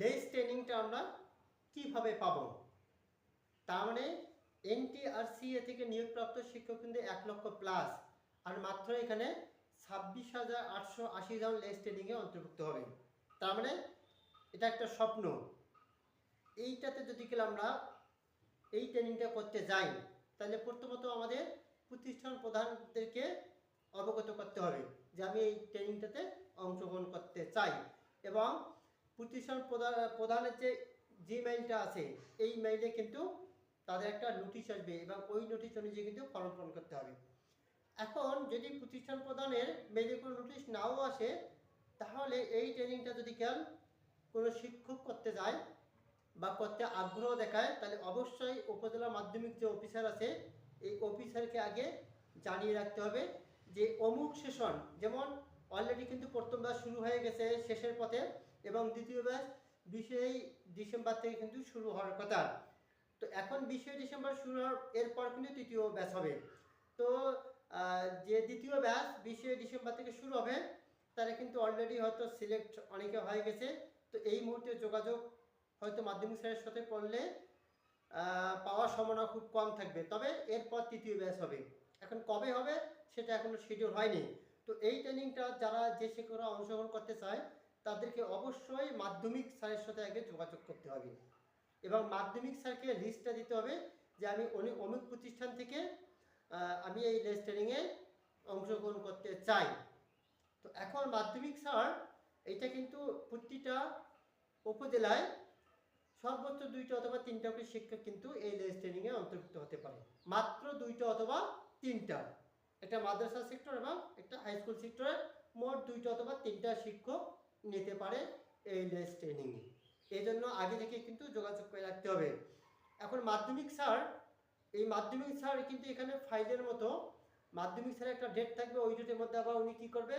Less ট্রেনিংটা আমরা কীভাবে পাবো? তার মানে এনটিআরসিএ থেকে নিয়োগপ্রাপ্ত শিক্ষক কিন্তু এক লক্ষ প্লাস আর মাত্র এখানে ছাব্বিশ হাজার আটশো আশি জন লেস ট্রেনিংয়ে অন্তর্ভুক্ত হবে। তার মানে এটা একটা স্বপ্ন। এইটাতে যদি গেলে আমরা এই ট্রেনিংটা করতে যাই, তাহলে প্রথমত আমাদের প্রতিষ্ঠান প্রধানদেরকে অবগত করতে হবে যে আমি এই ট্রেনিংটাতে অংশগ্রহণ করতে চাই এবং প্রতিষ্ঠান প্রধান, প্রধানের যে জিমেইলটা আছে, এই মেইলে কিন্তু তাদের একটা নোটিশ আসবে এবং ওই নোটিশ অনুযায়ী কিন্তু ফর্ম পূরণ করতে হবে। এখন যদি প্রতিষ্ঠান প্রধানের মেইলে কোনো নোটিশ নাও আসে, তাহলে এই ট্রেনিংটা যদি কেন কোনো শিক্ষক করতে যায় বা করতে আগ্রহ দেখায়, তাহলে অবশ্যই উপজেলা মাধ্যমিক যে অফিসার আছে, এই অফিসারকে আগে জানিয়ে রাখতে হবে যে অমুক সেশন যেমন অলরেডি কিন্তু প্রথম ব্যাচ শুরু হয়ে গেছে শেষের পথে এবং দ্বিতীয় ব্যাচ বিশেই ডিসেম্বর থেকে কিন্তু শুরু হওয়ার কথা। তো এখন বিশে ডিসেম্বর শুরু হওয়ার এরপর কিন্তু তৃতীয় ব্যাচ হবে। তো যে দ্বিতীয় ব্যাচ বিশে ডিসেম্বর থেকে শুরু হবে, তারা কিন্তু অলরেডি হয়তো সিলেক্ট অনেকে হয়ে গেছে। তো এই মুহূর্তে যোগাযোগ হয়তো মাধ্যমিক স্যারের সাথে করলে পাওয়ার সম্ভাবনা খুব কম থাকবে। তবে এরপর তৃতীয় ব্যাচ হবে। এখন কবে হবে, সেটা এখনও শিডিউল হয়নি। তো এই ট্রেনিংটা যারা যে শিক্ষকরা অংশগ্রহণ করতে চায়, তাদেরকে অবশ্যই মাধ্যমিক স্যারের সাথে আগে যোগাযোগ করতে হবে। এবং মাধ্যমিক স্যারকে লিস্টটা দিতে হবে যে আমি উনি অমুক প্রতিষ্ঠান থেকে আমি এই লেস ট্রেনিংয়ে অংশগ্রহণ করতে চাই। তো এখন মাধ্যমিক স্যার এটা কিন্তু প্রতিটা উপজেলায় সর্বোচ্চ দুইটা অথবা তিনটা করে শিক্ষক কিন্তু এই লেস ট্রেনিংয়ে অন্তর্ভুক্ত হতে পারে। মাত্র দুইটা অথবা তিনটা। একটা মাদ্রাসা সেক্টর এবং একটা হাই স্কুল সেক্টরে মোট দুইটা অথবা তিনটা শিক্ষক নিতে পারে এই লেস ট্রেনিংয়ে এই জন্য আগে থেকে কিন্তু যোগাযোগ করে রাখতে হবে। এখন মাধ্যমিক স্যার, এই মাধ্যমিক স্যার কিন্তু এখানে ফাইলের মতো, মাধ্যমিক স্যারের একটা ডেট থাকবে ওই ডেটের মধ্যে আবার উনি কী করবে,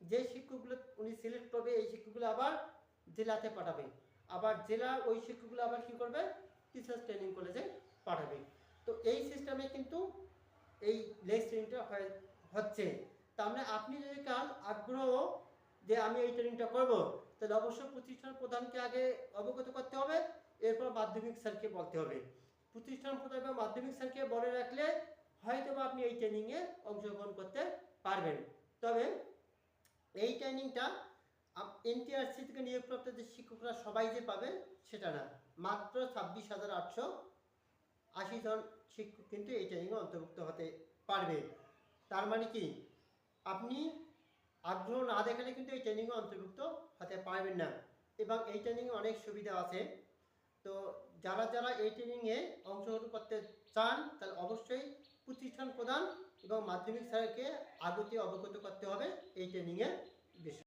যে শিক্ষকগুলো উনি সিলেক্ট করবে এই শিক্ষকগুলো আবার জেলাতে পাঠাবে। আবার জেলা ওই শিক্ষকগুলো আবার কী করবে টিচার্স ট্রেনিং কলেজে পাঠাবে তো এই সিস্টেমে কিন্তু এই লেস ট্রেনিংটা হচ্ছে। তার মানে আপনি যদি কাল আগ্রহ যে আমি এই ট্রেনিংটা করব, তাহলে অবশ্যই প্রতিষ্ঠান প্রধানকে আগে অবগত করতে হবে, এরপর মাধ্যমিক স্যারকে বলতে হবে। প্রতিষ্ঠান প্রধান বা মাধ্যমিক স্যারকে বলে রাখলে হয়তো আপনি এই ট্রেনিংয়ে অংশগ্রহণ করতে পারবেন। তবে এই ট্রেনিংটা এনটিআরসি থেকে নিয়োগপ্রাপ্ত যে শিক্ষকরা সবাই যে পাবে, সেটা না। মাত্র ছাব্বিশ হাজার আটশো আশি জন শিক্ষক কিন্তু এই ট্রেনিংয়ে অন্তর্ভুক্ত হতে পারবে। তার মানে কি? আপনি আগ্রহ না দেখালে কিন্তু এই ট্রেনিংয়ে অন্তর্ভুক্ত হতে পারবেন না এবং এই ট্রেনিংয়ে অনেক সুবিধা আছে। তো যারা যারা এই ট্রেনিংয়ে অংশগ্রহণ করতে চান, তাহলে অবশ্যই প্রতিষ্ঠান প্রদান এবং মাধ্যমিক স্যারকে আগতে অবগত করতে হবে এই ট্রেনিংয়ের বিষয়ে